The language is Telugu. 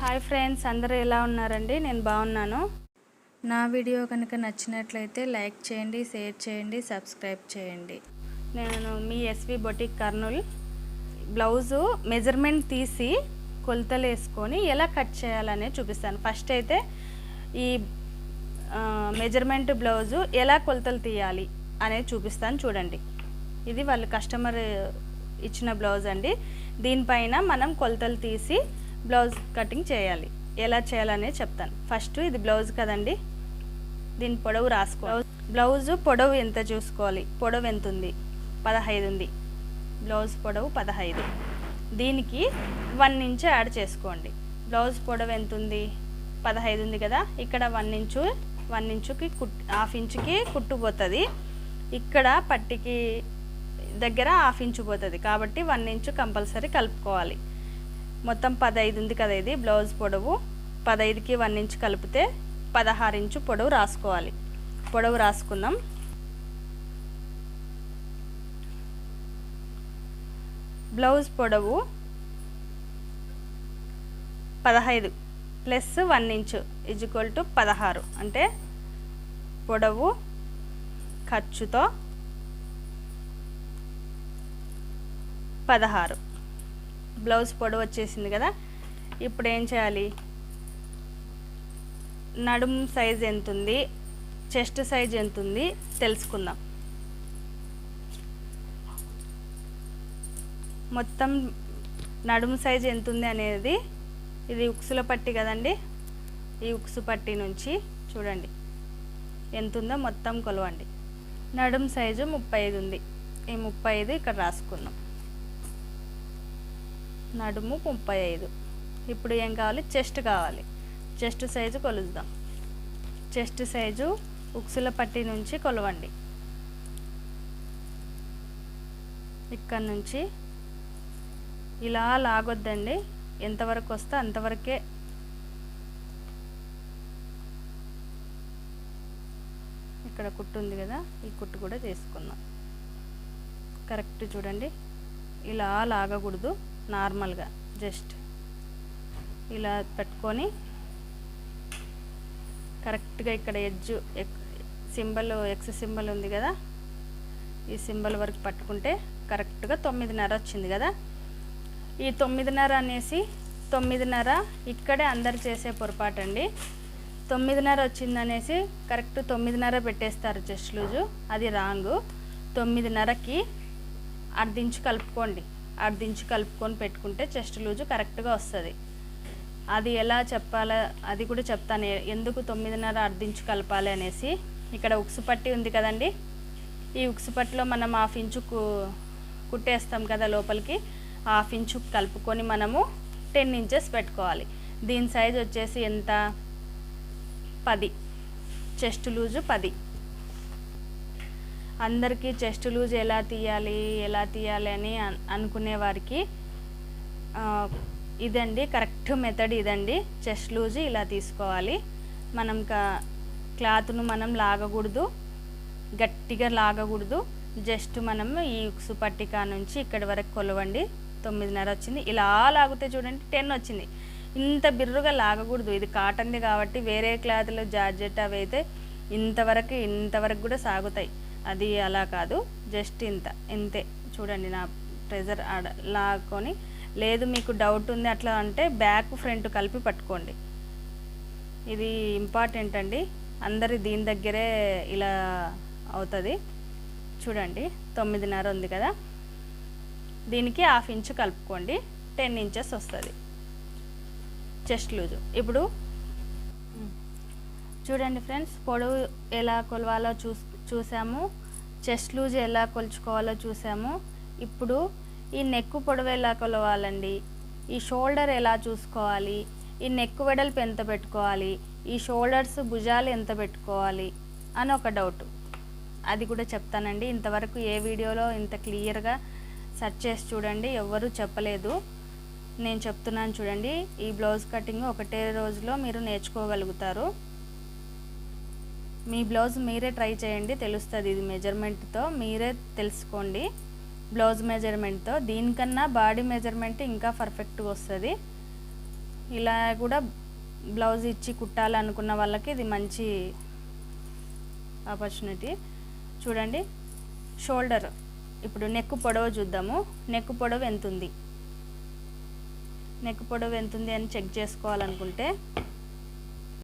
హాయ్ ఫ్రెండ్స్ అందరూ ఎలా ఉన్నారండి? నేను బాగున్నాను. నా వీడియో కనుక నచ్చినట్లయితే లైక్ చేయండి షేర్ చేయండి సబ్స్క్రైబ్ చేయండి. నేను మీ S V boutique Kurnool. Blouse measurement తీసి కొలతలు వేసుకొని ఎలా కట్ చేయాలనే చూపిస్తాను. ఫస్ట్ అయితే ఈ మెజర్మెంట్ బ్లౌజు ఎలా కొలతలు తీయాలి అనేది చూపిస్తాను చూడండి. ఇది వాళ్ళు కస్టమర్ ఇచ్చిన బ్లౌజ్ అండి. దీనిపైన మనం కొలతలు తీసి బ్లౌజ్ కటింగ్ చేయాలి. ఎలా చేయాలనే చెప్తాను. ఫస్ట్ ఇది బ్లౌజ్ కదండి. దీని పొడవు రాసుకో బ్లౌజ్ పొడవు ఎంత చూసుకోవాలి? పొడవు ఎంత ఉంది పదహైదు ఉంది. బ్లౌజ్ పొడవు పదహైదు. దీనికి వన్ ఇంచ్ యాడ్ చేసుకోండి. బ్లౌజ్ పొడవు ఎంత ఉంది పదహైదు ఉంది కదా. ఇక్కడ వన్ ఇంచు వన్ ఇంచుకి కుట్ హాఫ్ ఇంచుకి కుట్టుపోతుంది ఇక్కడ పట్టికి దగ్గర హాఫ్ ఇంచు పోతుంది. కాబట్టి వన్ ఇంచు కంపల్సరీ కలుపుకోవాలి. మొత్తం పదహైదు ఉంది కదా ఇది బ్లౌజ్ పొడవు. పదహైదుకి వన్ ఇంచ్ కలిపితే పదహారు ఇంచు పొడవు రాసుకోవాలి. పొడవు రాసుకుందాం. బ్లౌజ్ పొడవు పదహైదు plus one inch equal to పదహారు. అంటే పొడవు ఖర్చుతో పదహారు. బ్లౌజ్ పొడవు వచ్చేసింది కదా ఇప్పుడు ఏం చేయాలి? నడుం సైజ్ ఎంత ఉంది చెస్ట్ సైజ్ ఎంత ఉంది తెలుసుకుందాం. మొత్తం నడుము సైజ్ ఎంత ఉంది అనేది ఇది ఉక్సుల పట్టి కదండి ఈ ఉక్సు పట్టి నుంచి చూడండి ఎంత ఉందో మొత్తం కొలవండి. నడుం సైజు ముప్పై ఐదు ఉంది ఈ ముప్పై ఐదు ఇక్కడ రాసుకున్నాం నడుము ముప్పై ఐదు. ఇప్పుడు ఏం కావాలి? చెస్ట్ కావాలి. చెస్ట్ సైజు కొలుద్దాం. చెస్ట్ సైజు ఉక్సుల పట్టి నుంచి కొలవండి. ఇక్కడ నుంచి ఇలా లాగొద్దండి. ఎంతవరకు వస్తే అంతవరకే ఇక్కడ కుట్టు ఉంది కదా ఈ కుట్టు కూడా తీసుకుందాం. కరెక్ట్ చూడండి. ఇలా లాగకూడదు. నార్మల్గా జస్ట్ ఇలా పెట్టుకొని కరెక్ట్గా ఇక్కడ ఎడ్జు సింబల్ ఎక్స్ సింబల్ ఉంది కదా ఈ సింబల్ వరకు పట్టుకుంటే కరెక్ట్గా తొమ్మిదిన్నర వచ్చింది కదా. ఈ తొమ్మిదిన్నర అనేసి తొమ్మిదిన్నర ఇక్కడే అందరు చేసే పొరపాటు అండి తొమ్మిదిన్నర వచ్చిందనేసి కరెక్ట్ తొమ్మిదిన్నర పెట్టేస్తారు చెస్ట్ లూజు అది రాంగు. తొమ్మిదిన్నరకి అర్ధించి కలుపుకోండి. అర్ధించి కలుపుకొని పెట్టుకుంటే చెస్ట్ లూజు కరెక్ట్గా వస్తుంది. అది ఎలా చెప్పాలో? అది కూడా చెప్తాను. ఎందుకు తొమ్మిదిన్నర అర్ధించి కలపాలి అనేసి. ఇక్కడ ఉక్సు పట్టి ఉంది కదండి. ఈ ఉక్సు పట్టిలో మనం హాఫ్ ఇంచు కుట్టేస్తాం కదా లోపలికి. హాఫ్ ఇంచు కలుపుకొని మనము టెన్ ఇంచెస్ పెట్టుకోవాలి. దీని సైజ్ వచ్చేసి ఎంత? పది. చెస్ట్ లూజు పది. అందరికీ చెస్ట్ లూజ్ ఎలా తీయాలి ఎలా తీయాలి అని అనుకునే వారికి ఇదండి కరెక్ట్ మెథడ్ ఇదండి. చెస్ట్ లూజ్ ఇలా తీసుకోవాలి. మనం కా క్లాత్ను మనం లాగకూడదు. గట్టిగా లాగకూడదు. జస్ట్ మనం ఈ ఉక్సు పట్టిక నుంచి ఇక్కడి వరకు కొలవండి. తొమ్మిదిన్నర వచ్చింది. ఇలా లాగితే చూడండి టెన్ వచ్చింది. ఇంత బిర్రుగా లాగకూడదు. ఇది కాటన్ది కాబట్టి వేరే క్లాత్లో జార్జెట్ అవి అయితే ఇంతవరకు ఇంతవరకు కూడా సాగుతాయి. అది అలా కాదు జస్ట్ ఇంత ఇంతే. చూడండి నా ప్రెజర్ ఆడ లాక్కొని లేదు మీకు డౌట్ ఉంది అట్లా అంటే బ్యాక్ ఫ్రంట్ కలిపి పట్టుకోండి. ఇది ఇంపార్టెంట్ అండి. అందరి దీని దగ్గరే ఇలా అవుతుంది. చూడండి తొమ్మిదిన్నర ఉంది కదా. దీనికి హాఫ్ ఇంచు కలుపుకోండి టెన్ ఇంచెస్ వస్తుంది. Chest loose. ఇప్పుడు చూడండి ఫ్రెండ్స్ పొడవు ఎలా కొలవాలో చూ చూసాము. చెస్ట్ లూజ్ ఎలా కొలుచుకోవాలో చూసాము. ఇప్పుడు ఈ నెక్ పొడవు ఎలా కొలవాలండి? ఈ షోల్డర్ ఎలా చూసుకోవాలి? ఈ నెక్ వెడల్పు ఎంత పెట్టుకోవాలి? ఈ షోల్డర్స్ భుజాలు ఎంత పెట్టుకోవాలి? అని ఒక డౌట్. అది కూడా చెప్తానండి. ఇంతవరకు ఏ వీడియోలో ఇంత క్లియర్గా సెర్చ్ చేసి చూడండి. ఎవ్వరూ చెప్పలేదు. నేను చెప్తున్నాను చూడండి. ఈ బ్లౌజ్ కటింగ్ ఒకటే రోజులో మీరు నేర్చుకోగలుగుతారు. మీ బ్లౌజ్ మీరే ట్రై చేయండి తెలుస్తుంది ఇది మెజర్మెంట్తో మీరే తెలుసుకోండి. బ్లౌజ్ మెజర్మెంట్తో దీనికన్నా బాడీ మెజర్మెంట్ ఇంకా పర్ఫెక్ట్గా వస్తుంది. ఇలా కూడా బ్లౌజ్ ఇచ్చి కుట్టాలనుకున్న వాళ్ళకి ఇది మంచి ఆపర్చునిటీ చూడండి షోల్డర్ ఇప్పుడు నెక్ పొడవు చూద్దాము. నెక్ పొడవు ఎంత ఉంది నెక్ పొడవు ఎంత ఉంది అని చెక్ చేసుకోవాలనుకుంటే